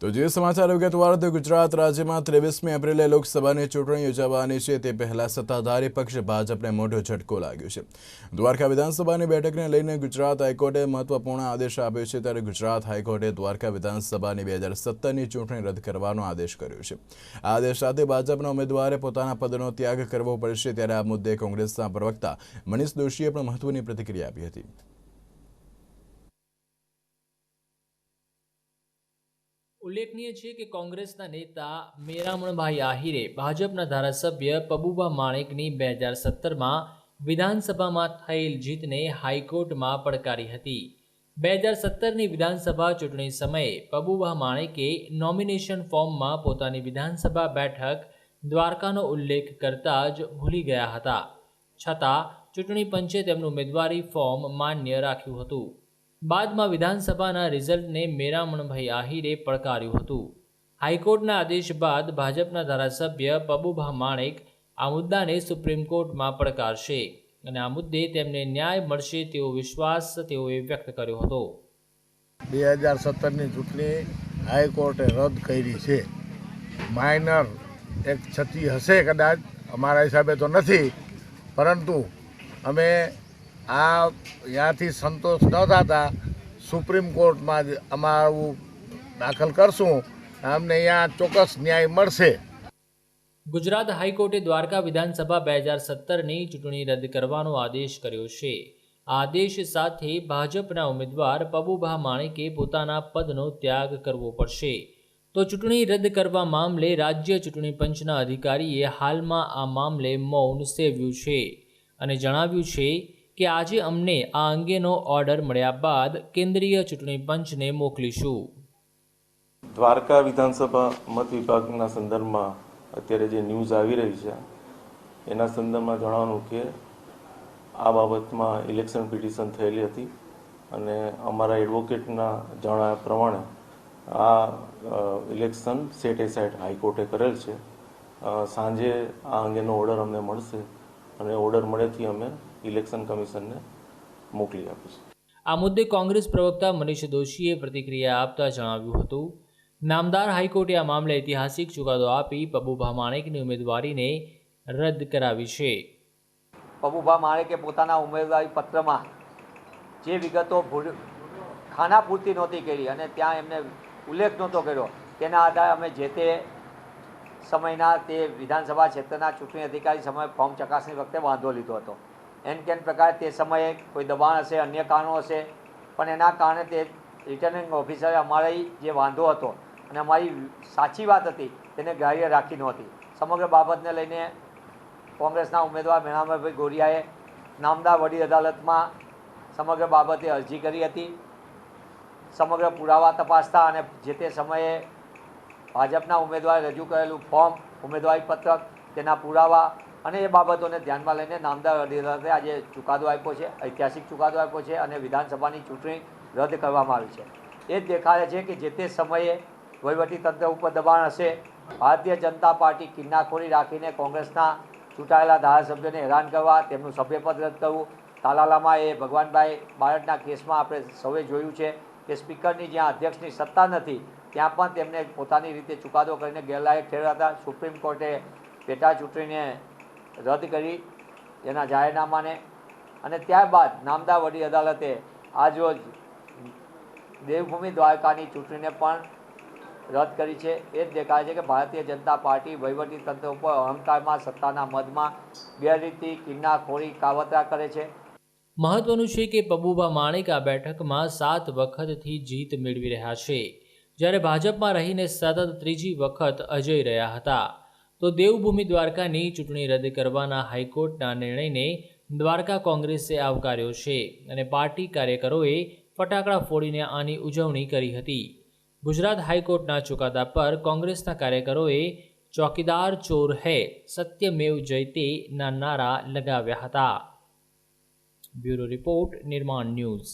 તો જે સમાચાર વિગતવાર તો ગુજરાત રાજ્યમાં ત્રેવીસમી એપ્રિલે લોકસભાની ચૂંટણી યોજાવાની છે, તે પહેલા સત્તાધારી પક્ષ ભાજપને મોટો ઝટકો લાગ્યો છે. દ્વારકા વિધાનસભાની બેઠકને લઈને ગુજરાત હાઈકોર્ટે મહત્વપૂર્ણ આદેશ આપ્યો છે, ત્યારે ગુજરાત હાઈકોર્ટે દ્વારકા વિધાનસભાની બે હજાર સત્તરની ચૂંટણી રદ કરવાનો આદેશ કર્યો છે. આ આદેશ સાથે ભાજપના ઉમેદવારે પોતાના પદનો ત્યાગ કરવો પડશે, ત્યારે આ મુદ્દે કોંગ્રેસના પ્રવક્તા મનીષ દોશીએ પણ મહત્વની પ્રતિક્રિયા આપી હતી. ઉલ્લેખનીય છે કે કોંગ્રેસના નેતા મેરામણભાઈ આહિરે ભાજપના ધારાસભ્ય પબુભા માણેકની બે હજાર સત્તરમાં વિધાનસભામાં થયેલ જીતને હાઈકોર્ટમાં પડકારી હતી. બે હજાર સત્તરની વિધાનસભા ચૂંટણી સમયે પબુભા માણેકે નોમિનેશન ફોર્મમાં પોતાની વિધાનસભા બેઠક દ્વારકાનો ઉલ્લેખ કરતા જ ભૂલી ગયા હતા. છતાં ચૂંટણી પંચે તેમનું ઉમેદવારી ફોર્મ માન્ય રાખ્યું હતું. બાદમાં વિધાનસભાના રિઝલ્ટને મેરામણભાઈ આહિરે પડકાર્યું હતું. હાઈકોર્ટના આદેશ બાદ ભાજપના ધારાસભ્ય પબુભા માણેક આ મુદ્દાને સુપ્રીમ કોર્ટમાં પડકારશે અને આ મુદ્દે તેમને ન્યાય મળશે તેવો વિશ્વાસ તેઓએ વ્યક્ત કર્યો હતો. બે હજાર સત્તરની ચૂંટણી હાઈકોર્ટે રદ કરી છે. માઇનર એક છતી હશે કદાચ, અમારા હિસાબે તો નથી, પરંતુ અમે આ ત્યાંથી સંતોષ ન થતા સુપ્રીમ કોર્ટમાં જ અમારું દાખલ કરશું. અમને અહીંયા ચોક્કસ ન્યાય મળશે. ગુજરાત હાઈકોર્ટે દ્વારકા વિધાનસભા બે હજાર સત્તરની ચૂંટણી રદ કરવાનો આદેશ કર્યો છે. આદેશ સાથે ભાજપના ઉમેદવાર પબુભા માણેકે પોતાના પદનો ત્યાગ કરવો પડશે. તો ચૂંટણી રદ કરવા મામલે રાજ્ય ચૂંટણી પંચના અધિકારીએ હાલમાં આ મામલે મૌન સેવ્યું છે અને જણાવ્યું છે કે આજે અમને આ અંગેનો ઓર્ડર મળ્યા બાદ કેન્દ્રીય ચૂંટણી પંચને મોકલીશું. દ્વારકા વિધાનસભા મત વિભાગના સંદર્ભમાં અત્યારે જે ન્યૂઝ આવી રહી છે, એના સંદર્ભમાં જણાવવાનું કે આ બાબતમાં ઇલેક્શન પિટિશન થયેલી હતી અને અમારા એડવોકેટના જણાવ્યા પ્રમાણે આ ઇલેક્શન સેટ એસાઇડ હાઈકોર્ટે કરેલ છે. સાંજે આ અંગેનો ઓર્ડર અમને મળશે. અને ઓર્ડર મળેથી અમે ઇલેક્શન કમિશનને મોકલી આપીશું. આ મુદ્દે કોંગ્રેસ પ્રવક્તા મનીષ દોશીએ પ્રતિક્રિયા આપતા જણાવ્યું હતું. નામદાર હાઈકોર્ટે આ મામલે ઐતિહાસિક ચુકાદો આપી પબુભા માણેકની ઉમેદવારીને રદ કરાવી છે. પબુભા માણેકે પોતાના ઉમેદવારી પત્રમાં જે વિગતો ખાના પૂરતી નહોતી કરી અને ત્યાં એમને ઉલ્લેખ નહોતો કર્યો. તેના આધારે અમે જે તે સમયના તે વિધાનસભા ક્ષેત્રના ચૂંટણી અધિકારી સમયે ફોર્મ ચકાસણી વખતે વાંધો લીધો હતો. એન કેન પ્રકારે તે સમયે કોઈ દબાણ હશે, અન્ય કારણો હશે? પણ એના કારણે તે રિટર્નિંગ ઓફિસરે અમારી જે વાંધો હતો અને અમારી સાચી વાત હતી, તેને ગ્રાહ્ય રાખી નહોતી. સમગ્ર બાબતને લઈને કોંગ્રેસના ઉમેદવાર મેણાભાઈ ગોરિયાએ નામદાર વડી અદાલતમાં સમગ્ર બાબતે અરજી કરી હતી. સમગ્ર પુરાવા તપાસતા અને જે તે સમયે ભાજપના ઉમેદવારે રજૂ કરેલું ફોર્મ ઉમેદવારી પત્રક તેના પુરાવા અને એ બાબતોને ધ્યાનમાં લઈને નામદાર અદાલતે આજે ચુકાદો આપ્યો છે, ઐતિહાસિક ચુકાદો આપ્યો છે અને વિધાનસભાની ચૂંટણી રદ કરવામાં આવી છે. એ જ દેખાડે છે કે જે તે સમયે વહીવટીતંત્ર ઉપર દબાણ હશે, ભારતીય જનતા પાર્ટી કિન્નાખોરી રાખીને કોંગ્રેસના ચૂંટાયેલા ધારાસભ્યોને હેરાન કરવા, તેમનું સભ્યપદ રદ કરવું, તાલાલામાં એ ભગવાનભાઈ બાળકના કેસમાં આપણે સૌએ જોયું છે કે સ્પીકરની જ્યાં અધ્યક્ષની સત્તા નથી ત્યાં પણ તેમને પોતાની રીતે ચુકાદો કરીને ગેરલાયક ઠેરવતા સુપ્રીમ કોર્ટે પેટા ચૂંટણીને રદ કરી એના જાહેરનામાને અને ત્યારબાદ નામદા વડી અદાલતે આજરોજ દેવભૂમિ દ્વારકાની ચૂંટણીને પણ રદ કરી છે. એ જ દેખાય છે કે ભારતીય જનતા પાર્ટી તંત્ર ઉપર અહંકારમાં સત્તાના મદમાં ગેરરીતિ કિન્નાખોરી, કાવતરા કરે છે. મહત્વનું છે કે પબુભા માણેક આ બેઠકમાં સાત વખતથી જીત મેળવી રહ્યા છે. જ્યારે ભાજપમાં રહીને સતત ત્રીજી વખત અજય રહ્યા હતા, તો દેવભૂમિ દ્વારકાની ચૂંટણી રદ કરવાના હાઈકોર્ટના નિર્ણયને દ્વારકા કોંગ્રેસે આવકાર્યો છે અને પાર્ટી કાર્યકરોએ ફટાકડા ફોડીને આની ઉજવણી કરી હતી. ગુજરાત હાઈકોર્ટના ચુકાદા પર કોંગ્રેસના કાર્યકરોએ ચોકીદાર ચોર હૈ, સત્યમેવ જયતે ના નારા લગાવ્યા હતા. Bureau report, Nirman news.